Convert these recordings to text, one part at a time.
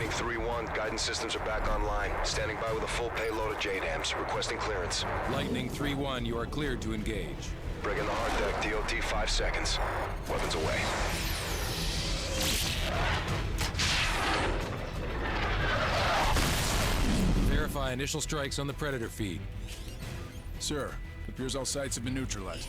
Lightning 3-1, guidance systems are back online. Standing by with a full payload of JDAMs, requesting clearance. Lightning 3-1, you are cleared to engage. Bring in the hard deck, DOT 5 seconds. Weapons away. Verify initial strikes on the Predator feed. Sir, appears all sites have been neutralized.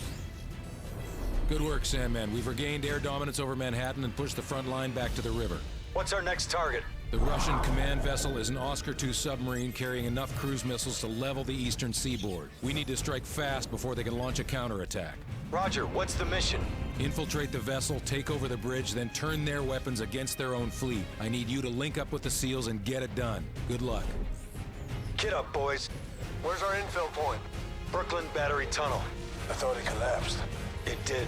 Good work, Sandman. We've regained air dominance over Manhattan and pushed the front line back to the river. What's our next target? The Russian command vessel is an Oscar II submarine carrying enough cruise missiles to level the eastern seaboard. We need to strike fast before they can launch a counterattack. Roger, what's the mission? Infiltrate the vessel, take over the bridge, then turn their weapons against their own fleet. I need you to link up with the SEALs and get it done. Good luck. Get up, boys. Where's our infill point? Brooklyn Battery Tunnel. I thought it collapsed. It did.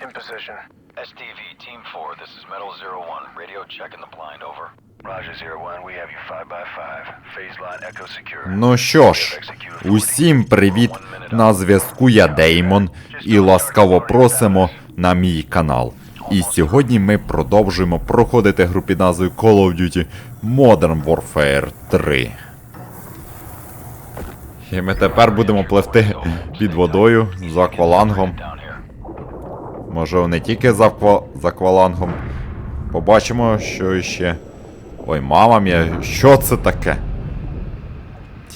In position. STV, Team 4, this is Metal Zero One. Radio checking the blind, over. Roger, Zero One, we have you 5 by 5 Phase line Echo secure. Ну що ж, усім привіт! На зв'язку я Деймон і ласкаво просимо на мій канал. І сьогодні ми продовжуємо проходити гру під назвою Call of Duty Modern Warfare 3. І ми тепер будемо пливти під водою з аквалангом. Може не тільки за, аква... з аквалангом. Побачимо, що ще. Ой, мама мія, що це таке?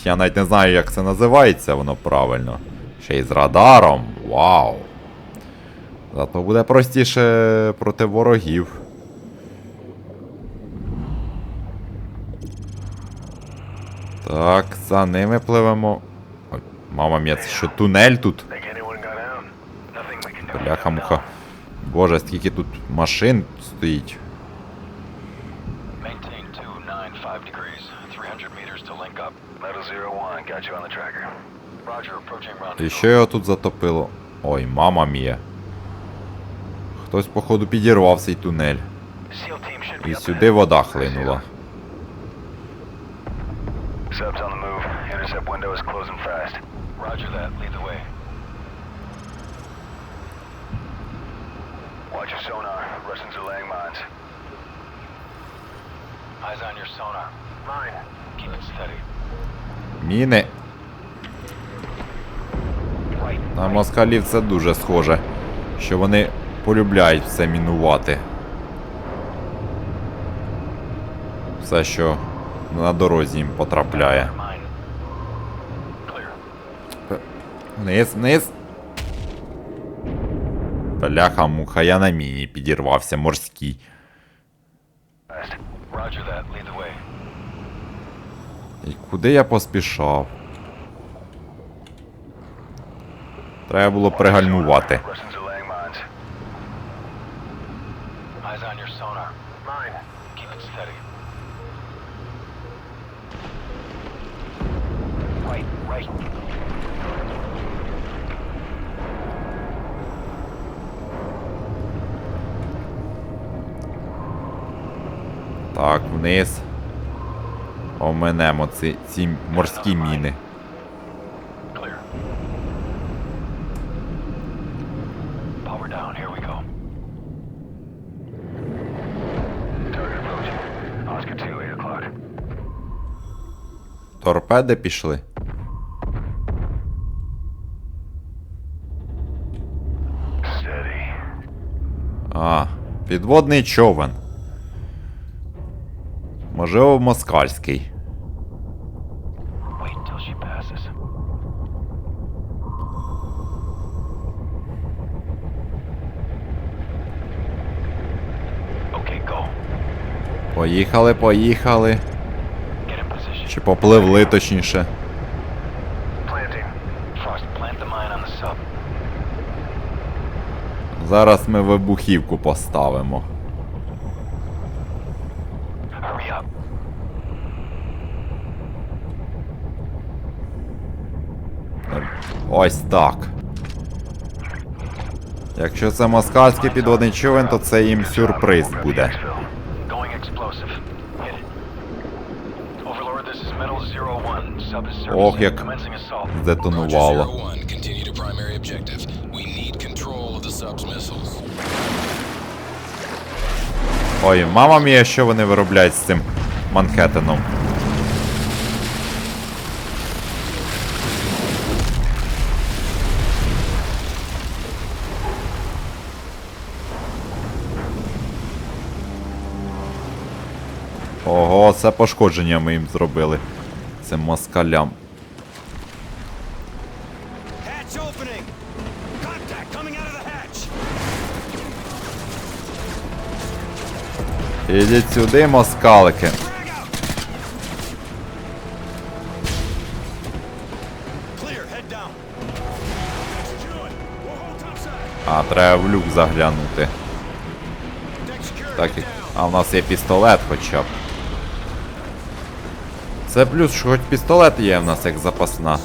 Я навіть не знаю, як це називається воно правильно. Ще й з радаром. Вау. Зато буде простіше проти ворогів. Так, за ними пливемо. Ой, мама мія, це що тунель тут? Nothing we can do. Бляха муха. Боже, скільки тут машин стоїть. Maintain 295 degrees. 300 meters to link up. Metal Zero One, got you on the tracker. Roger, approaching І що його тут затопило? Ой, мама мія. Хтось, походу, підірвав цей тунель. І сюди вода хлинула. Subs on the move. Intercept window is closing fast. Roger that. Lead the way. Watch your sonar. Russians are laying mines. Eyes on your sonar. Mine. Keep it steady. Міни. На москалів це дуже схоже. Що вони полюбляють все мінувати. Все, що на дорозі їм потрапляє. Вниз, вниз. Бляха муха, я на міні підірвався морський. І куди я поспішав? Треба було пригальмувати. Russians are laying mines. Eyes on your sonar. Mine. Keep it steady. Right, right. Так, вниз. Оминемо ці, ці морські міни. Clear. Power down. Here we go. Target approaching. Oscar 2, 8 o'clock. Торпеди пішли. А, підводний човен. Можливо, москальський. Поїхали, поїхали. Чи попливли точніше. Зараз ми вибухівку поставимо. Ось так. Якщо це москальський підводний човен, то це їм сюрприз буде. Ох, як здетонувало. Missiles. Ой, мама мія, що вони виробляють з цим Манхеттеном. Ого, це пошкодження ми їм зробили. Цим москалям. Ідіть сюди, москалики. А, треба в люк заглянути. Так, а в нас є пістолет хоча б. Це плюс, що хоч пістолет є в нас як запасна.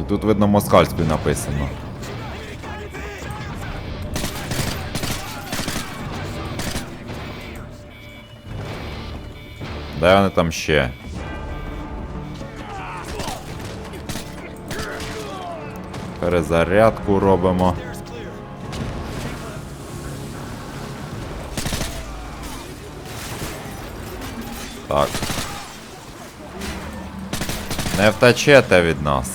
І тут видно москальською написано. Де вони там ще? Перезарядку робимо. Так. Не втечете від нас.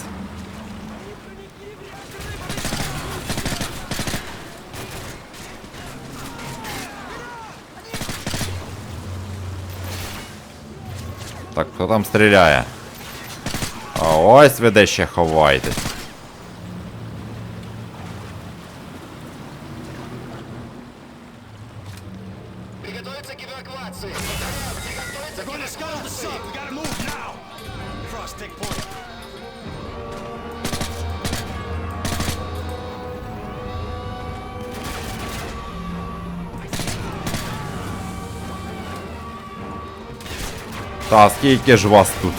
Так, хто там стріляє? А ось ви де ще ховаєтесь. Та скільки ж вас тут?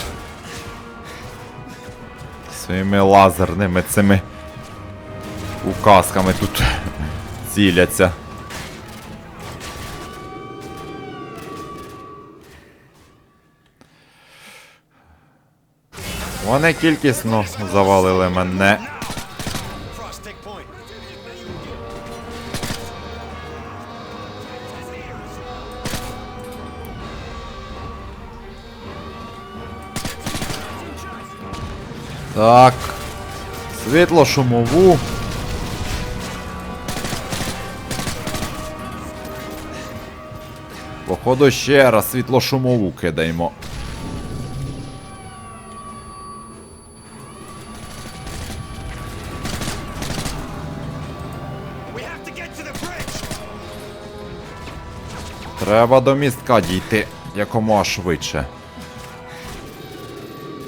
Своїми лазерними цими указками тут ціляться. Вони кількісно завалили мене. Так. Світло шумову. Походу ще раз кидаємо. To the bridge. Треба до містка дійти якомога швидше.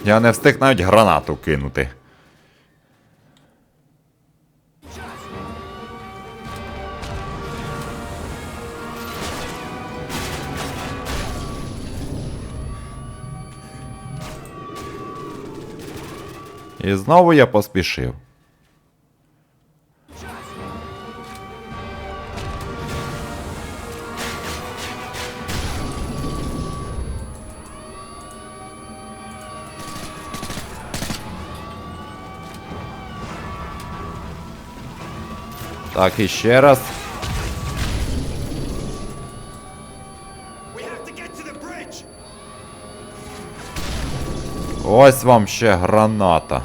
Я не встиг навіть гранату кинути. І знову я поспішив. Так, і ще раз. We have to get to the bridge. Ось вам ще граната.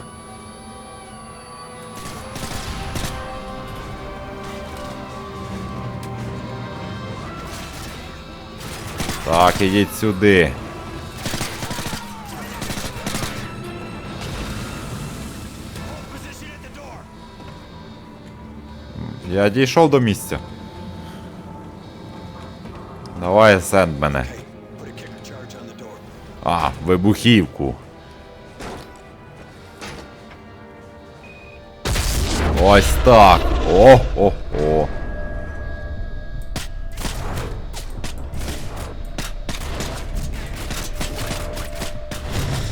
Так, ідіть сюди. Я дійшов до місця. Давай сенд мене. А, вибухівку. Ось так. О, о, о.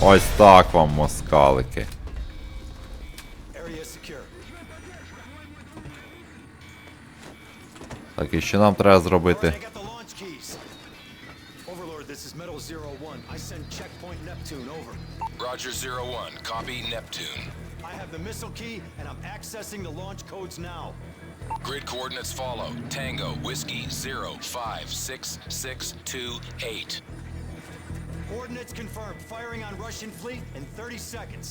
Ось так вам москалики. Так, і що нам треба зробити? I got the launch keys. Overlord, this is Metal Zero One. I send checkpoint Neptune over. Roger, Zero One. Copy Neptune. I have the missile key, and I'm accessing the launch codes now. Grid coordinates follow. Tango, Whiskey, Zero, Five, Six, Six, Two, Eight. Coordinates confirmed. Firing on Russian fleet in 30 seconds.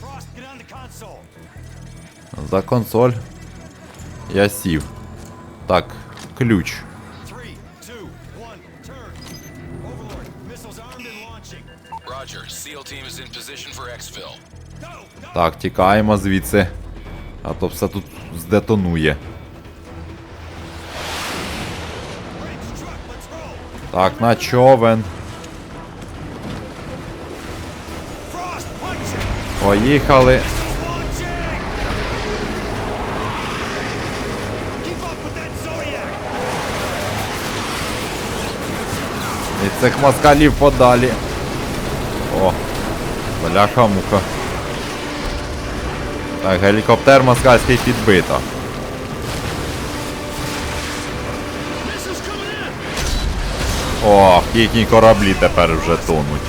Frost, get on the console. За консоль. Я сів. Так, ключ. Так, тікаємо звідси. А то все тут здетонує. Так, на човен. Поїхали. Launching! Keep up with that Zodiac! Від цих москалів подалі. О, бляха-муха. Так, гелікоптер москальський підбито. Ох, їхні кораблі тепер вже тонуть.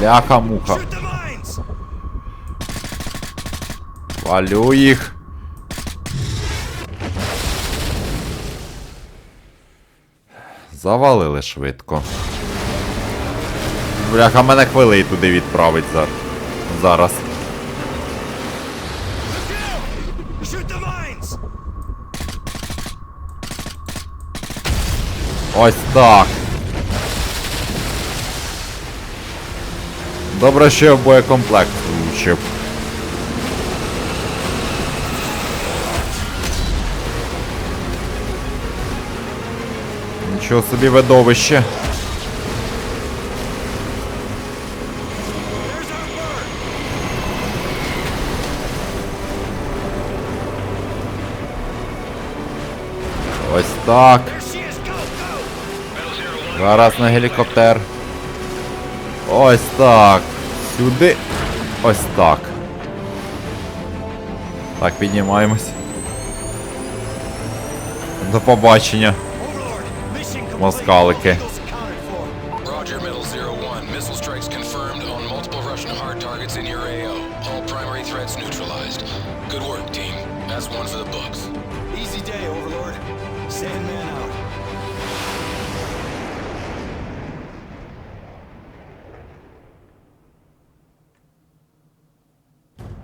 Бляха-муха. Shoot the mines! Валю їх. Завалили швидко. Бляха, мене хвилею туди відправить зар... зараз. Ось так. Добре, що я боєкомплект влучив. Нічого собі видовище. Ось так. Зараз на гелікоптер. Ось так. Сюди. Ось так. Так, піднімаємось. До побачення. Moscólica.